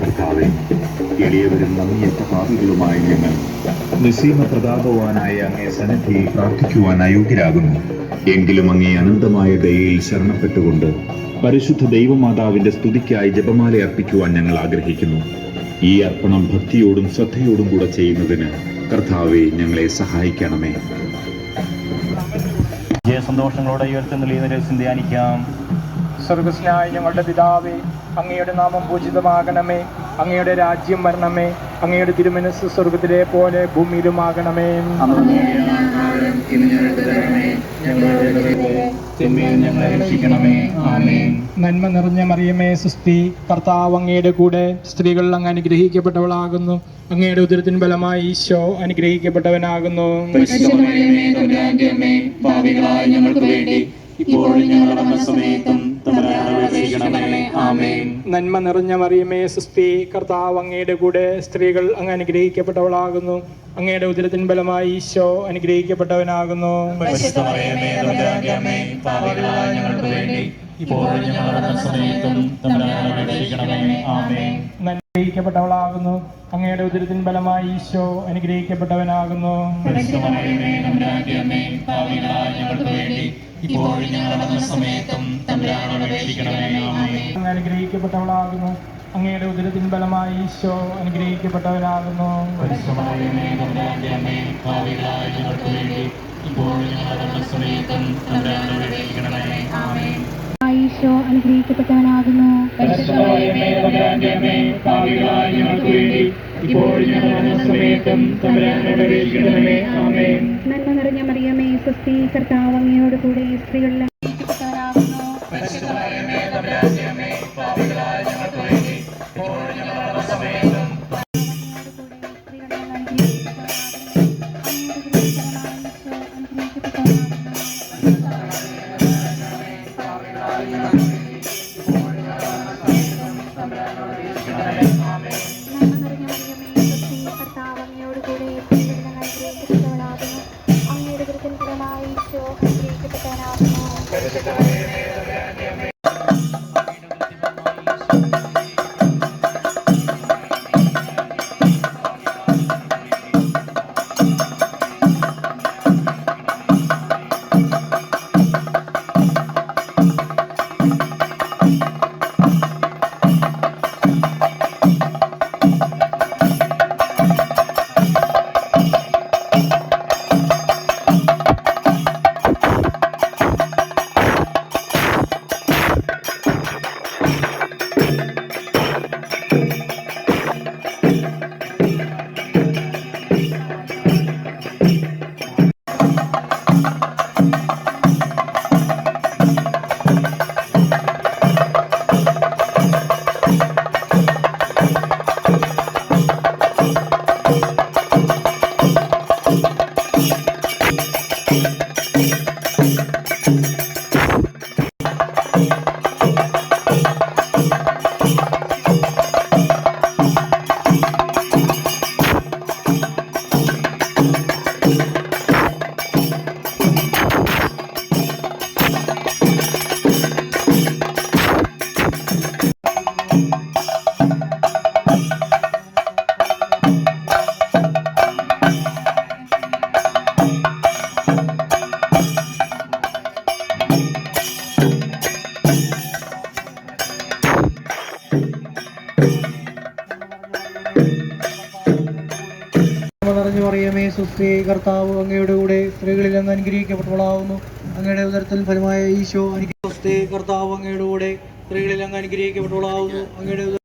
കർത്താവെ എളിയവരും നന്ദിയറ്റ പാപികളുമായി ഞങ്ങൾ നിസീമ പ്രതാപവാനായ അങ്ങേ സന്നിധി പ്രാർത്ഥിക്കുവാൻ അയോഗ്യരാകുന്നു. എങ്കിലും അങ്ങേ അനന്തമായ ദയയിൽ ശരണപ്പെട്ടുകൊണ്ട് പരിശുദ്ധ ദൈവമാതാവിന്റെ സ്തുതിക്കായി ജപമാല അർപ്പിക്കുവാൻ ഞങ്ങൾ ആഗ്രഹിക്കുന്നു. ഈ അർപ്പണം ഭക്തിയോടും ശ്രദ്ധയോടും കൂടെ ചെയ്യുന്നതിന് കർത്താവെ ഞങ്ങളെ സഹായിക്കണമേ. ജയസന്തോഷങ്ങളോടെ ഉയർത്തുന്ന ചിന്തയാനിക്കാം സ്വർഗസ്നായ ഞങ്ങളുടെ പിതാവേ അങ്ങയുടെ നാമം പൂജിതമാകണമേ. അങ്ങയുടെ രാജ്യം വരണമേ. അങ്ങയുടെ തിരുമനസ് സ്വർഗത്തിലെ പോലെ ഭൂമിയിലുമാകണമേ. നന്മ നിറഞ്ഞ മറിയമേ സുസ്തി കർത്താവ് അങ്ങയുടെ കൂടെ സ്ത്രീകൾ അങ്ങ് അനുഗ്രഹിക്കപ്പെട്ടവളാകുന്നു. അങ്ങയുടെ ഉദരത്തിന് ബലമായി ഈശോ അനുഗ്രഹിക്കപ്പെട്ടവനാകുന്നു. ഇപ്പോഴും ഞങ്ങളുടെ ആമേൻ നന്മ നിറഞ്ഞ മറിയമേ സുസ്തി കർത്താവ് അങ്ങയുടെ കൂടെ സ്ത്രീകൾ അങ്ങ് അനുഗ്രഹിക്കപ്പെട്ടവളാകുന്നു. അങ്ങയുടെ ഉദരത്തിൻ ബലമായി ഈശോ അനുഗ്രഹിക്കപ്പെട്ടവനാകുന്നു. അനുഗ്രഹിക്കപ്പെട്ടവളാകുന്നു. അങ്ങയുടെ ഉദരത്തിൻ ബലമായി ഈശോ അനുഗ്രഹിക്കപ്പെട്ടവനാകുന്നു. അനുഗ്രഹിക്കപ്പെട്ടവളാകുന്നു. അങ്ങയുടെ ഉദരത്തിൻ ബലമായി ഈശോ അനുഗ്രഹിക്കപ്പെട്ടവരാകുന്നു. ഇപ്പോഴും ഈശോ അനുഗ്രഹിക്കപ്പെട്ടവനാകുന്നു. നന്മ നിറഞ്ഞ മറിയമേ സ്വസ്തി കർത്താവ് അങ്ങയോട് കൂടെ സ്ത്രീകളിൽ അനുഗ്രഹിക്കപ്പെട്ടവനാകുന്നു. കർത്താവ് നിറഞ്ഞു പറയുമേ സുസ്ത്രീ കർത്താവ് അങ്ങയുടെ കൂടെ സ്ത്രീകളിൽ അങ്ങ് അനുഗ്രഹിക്കപ്പെട്ടവളാവുന്നു. അങ്ങയുടെ ഉദരത്തിൽ ഫലമായ ഈശോ അനുഗ്രഹിക്കേ കർത്താവ് അങ്ങയുടെ കൂടെ സ്ത്രീകളിൽ അങ്ങ് അനുഗ്രഹിക്കപ്പെട്ടവളാവുന്നു. അങ്ങയുടെ